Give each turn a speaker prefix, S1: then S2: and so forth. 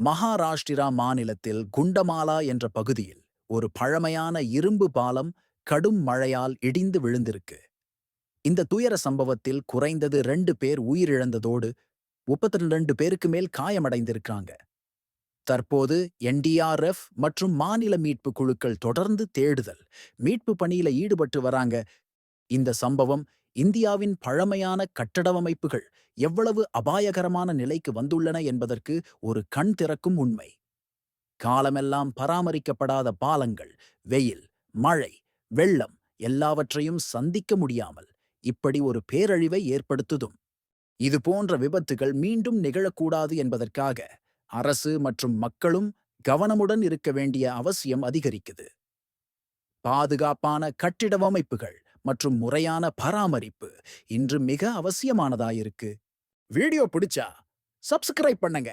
S1: மகாராஷ்டிரா மாநிலத்தில் குண்டமாலா என்ற பகுதியில் ஒரு பழமையான இரும்பு பாலம் கடும் மழையால் இடிந்து விழுந்திருக்கு. இந்த துயர சம்பவத்தில் குறைந்தது ரெண்டு பேர் உயிரிழந்ததோடு முப்பத்தி ரெண்டு பேருக்கு மேல் காயமடைந்திருக்காங்க தற்போது என்டிஆர்எஃப் மற்றும் மாநில மீட்பு குழுக்கள் தொடர்ந்து தேடுதல் மீட்பு பணியில ஈடுபட்டு வராங்க. இந்த சம்பவம் இந்தியாவின் பழமையான கட்டடவமைப்புகள் எவ்வளவு அபாயகரமான நிலைக்கு வந்துள்ளன என்பதற்கு ஒரு கண் திறக்கும் உண்மை. காலமெல்லாம் பராமரிக்கப்படாத பாலங்கள் வெயில் மழை வெள்ளம் எல்லாவற்றையும் சந்திக்க முடியாமல் இப்படி ஒரு பேரழிவை ஏற்படுத்துதும். இது போன்ற விபத்துகள் மீண்டும் நிகழக்கூடாது என்பதற்காக அரசு மற்றும் மக்களும் கவனமுடன் இருக்க வேண்டிய அவசியம் அதிகரிக்குது. பாதுகாப்பான கட்டிடவமைப்புகள் மற்றும் முறையான பராமரிப்பு இன்று மிக அவசியமானதாயிருக்கு வீடியோ பிடிச்சா சப்ஸ்கிரைப் பண்ணுங்க.